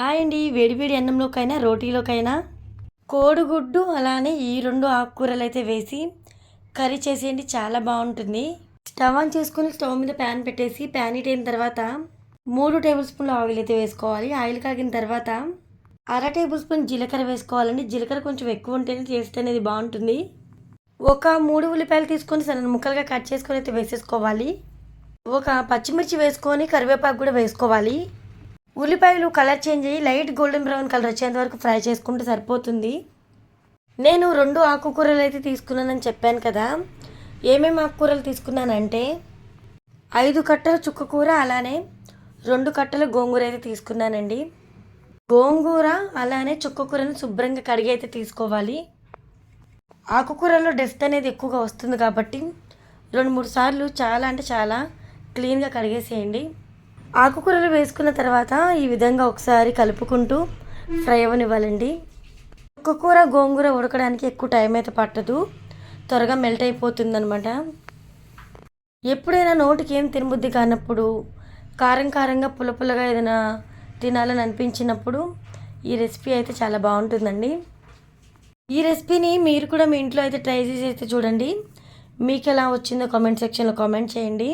Hi అండి వేడివేడి అన్నంలోకైనా రోటీలోకైనా. కోడిగుడ్డు అలానే ఈ రెండు ఆకుకూరలు అయితే వేసి కర్రీ చేసేయండి. చాలా బాగుంటుంది. స్టవ్ ఆన్ చేసుకొని స్టవ్ మీద ప్యాన్ పెట్టేసి ప్యాన్ హీట్ అయిన తర్వాత మూడు టేబుల్ స్పూన్ల ఆయిల్ అయితే వేసుకోవాలి. ఆయిల్ కాగిన తర్వాత అర టేబుల్ స్పూన్ జీలకర్ర వేసుకోవాలండి. జీలకర్ర కొంచెం ఎక్కువ ఉంటేనే టేస్ట్ అనేది బాగుంటుంది. ఒక మూడు ఉల్లిపాయలు తీసుకొని సన్న ముక్కలుగా కట్ చేసుకొని అయితే వేసేసుకోవాలి. ఒక పచ్చిమిర్చి వేసుకొని కరివేపాకు కూడా వేసుకోవాలి. ఉల్లిపాయలు కలర్ చేంజ్ అయ్యి లైట్ గోల్డెన్ బ్రౌన్ కలర్ వచ్చేంత వరకు ఫ్రై చేసుకుంటే సరిపోతుంది. నేను రెండు ఆకుకూరలు అయితే తీసుకున్నానని చెప్పాను కదా. ఏమేమి ఆకుకూరలు తీసుకున్నానంటే ఐదు కట్టల చుక్కకూర అలానే రెండు కట్టల గోంగూర అయితే తీసుకున్నానండి. గోంగూర అలానే చుక్కకూరను శుభ్రంగా కడిగి అయితే తీసుకోవాలి. ఆకుకూరలో డస్ట్ అనేది ఎక్కువగా వస్తుంది కాబట్టి రెండు మూడు సార్లు చాలా అంటే చాలా క్లీన్గా కడిగేసేయండి. ఆకుకూరలు వేసుకున్న తర్వాత ఈ విధంగా ఒకసారి కలుపుకుంటూ ఫ్రై అవ్వనివ్వాలండి ఒక్క కూర గోంగూర ఉడకడానికి ఎక్కువ టైం అయితే పట్టదు. త్వరగా మెల్ట్ అయిపోతుందనమాట ఎప్పుడైనా నోటికి ఏం తినబుద్ధి కానప్పుడు కారం కారంగా పుల్ల పుల్లగా ఏదైనా తినాలని అనిపించినప్పుడు ఈ రెసిపీ అయితే చాలా బాగుంటుందండి. ఈ రెసిపీని మీరు కూడా మీ ఇంట్లో అయితే ట్రై చేసి అయితే చూడండి. మీకు ఎలా వచ్చిందో కామెంట్ సెక్షన్లో కామెంట్ చేయండి.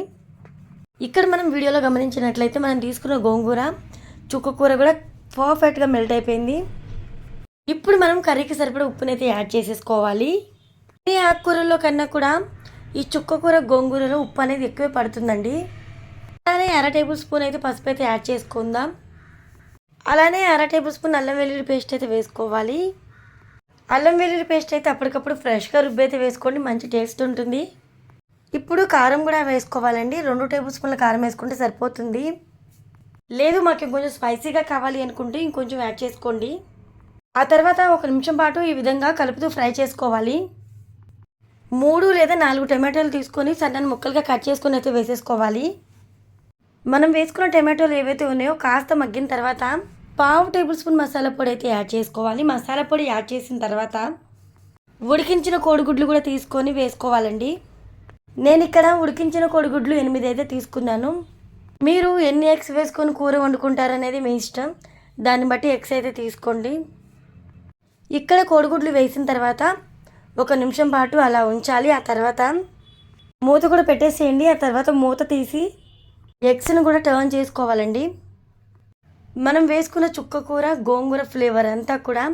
ఇక్కడ మనం వీడియోలో గమనించినట్లయితే మనం తీసుకున్న గోంగూర చుక్కకూర కూడా పర్ఫెక్ట్గా మెల్ట్ అయిపోయింది. ఇప్పుడు మనం కర్రీకి సరిపడా ఉప్పునైతే యాడ్ చేసేసుకోవాలి. ఏ ఆకుకూరల్లో కన్నా కూడా ఈ చుక్కకూర గోంగూరలో ఉప్పు అనేది ఎక్కువే పడుతుందండి. అలానే అర టేబుల్ స్పూన్ అయితే పసుపు అయితే యాడ్ చేసుకుందాం. అలానే అర టేబుల్ స్పూన్ అల్లం వెల్లుల్లి పేస్ట్ అయితే వేసుకోవాలి. అల్లం వెల్లుల్లి పేస్ట్ అయితే అప్పటికప్పుడు ఫ్రెష్గా రుబ్బి అయితే వేసుకోండి మంచి టేస్ట్ ఉంటుంది. ఇప్పుడు కారం కూడా వేసుకోవాలండి. రెండు టేబుల్ స్పూన్ల కారం వేసుకుంటే సరిపోతుంది. లేదు మాకు ఇంకొంచెం స్పైసీగా కావాలి అనుకుంటే ఇంకొంచెం యాడ్ చేసుకోండి. ఆ తర్వాత ఒక నిమిషం పాటు ఈ విధంగా కలుపుతూ ఫ్రై చేసుకోవాలి. మూడు లేదా నాలుగు టమాటాలు తీసుకొని సన్నని ముక్కలుగా కట్ చేసుకొని అయితే వేసేసుకోవాలి. మనం వేసుకున్న టమాటోలు ఏవైతే ఉన్నాయో కాస్త మగ్గిన తర్వాత పావు టేబుల్ స్పూన్ మసాలా పొడి అయితే యాడ్ చేసుకోవాలి. మసాలా పొడి యాడ్ చేసిన తర్వాత ఉడికించిన కోడిగుడ్లు కూడా తీసుకొని వేసుకోవాలండి. నేను ఇక్కడ ఉడికించిన కోడిగుడ్లు ఎనిమిది అయితే తీసుకున్నాను. మీరు ఎన్ని ఎగ్స్ వేసుకొని కూర వండుకుంటారనేది మీ ఇష్టం. దాన్ని బట్టి ఎగ్స్ అయితే తీసుకోండి. ఇక్కడ కోడిగుడ్లు వేసిన తర్వాత ఒక నిమిషం పాటు అలా ఉంచాలి. ఆ తర్వాత మూత కూడా పెట్టేసేయండి. ఆ తర్వాత మూత తీసి ఎగ్స్ని కూడా టర్న్ చేసుకోవాలండి. మనం వేసుకున్న చుక్క కూర గోంగూర ఫ్లేవర్ అంతా కూడా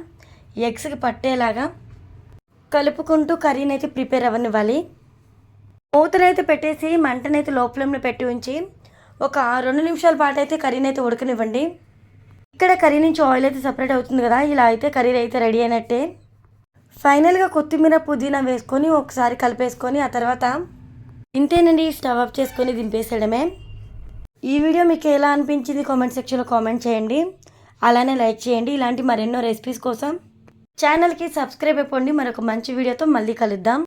ఎగ్స్కి పట్టేలాగా కలుపుకుంటూ కర్రీని అయితే ప్రిపేర్ అవ్వనివ్వాలి. మూతనైతే పెట్టేసి మంటనైతే లోపలంలో పెట్టి ఉంచి ఒక రెండు నిమిషాల పాటు అయితే కర్రీని అయితే ఉడకనివ్వండి. ఇక్కడ కర్రీ నుంచి ఆయిల్ అయితే సపరేట్ అవుతుంది కదా ఇలా అయితే కర్రీ అయితే రెడీ అయినట్టే. ఫైనల్గా కొత్తిమీర పుదీనా వేసుకొని ఒకసారి కలిపేసుకొని ఆ తర్వాత ఇంతేనండి స్టవ్ ఆఫ్ చేసుకొని దింపేసేయడమే. ఈ వీడియో మీకు ఎలా అనిపించింది కామెంట్ సెక్షన్లో కామెంట్ చేయండి. అలానే లైక్ చేయండి. ఇలాంటి మరెన్నో రెసిపీస్ కోసం ఛానల్కి సబ్స్క్రైబ్ అయిపోండి. మరొక మంచి వీడియోతో మళ్ళీ కలుద్దాం.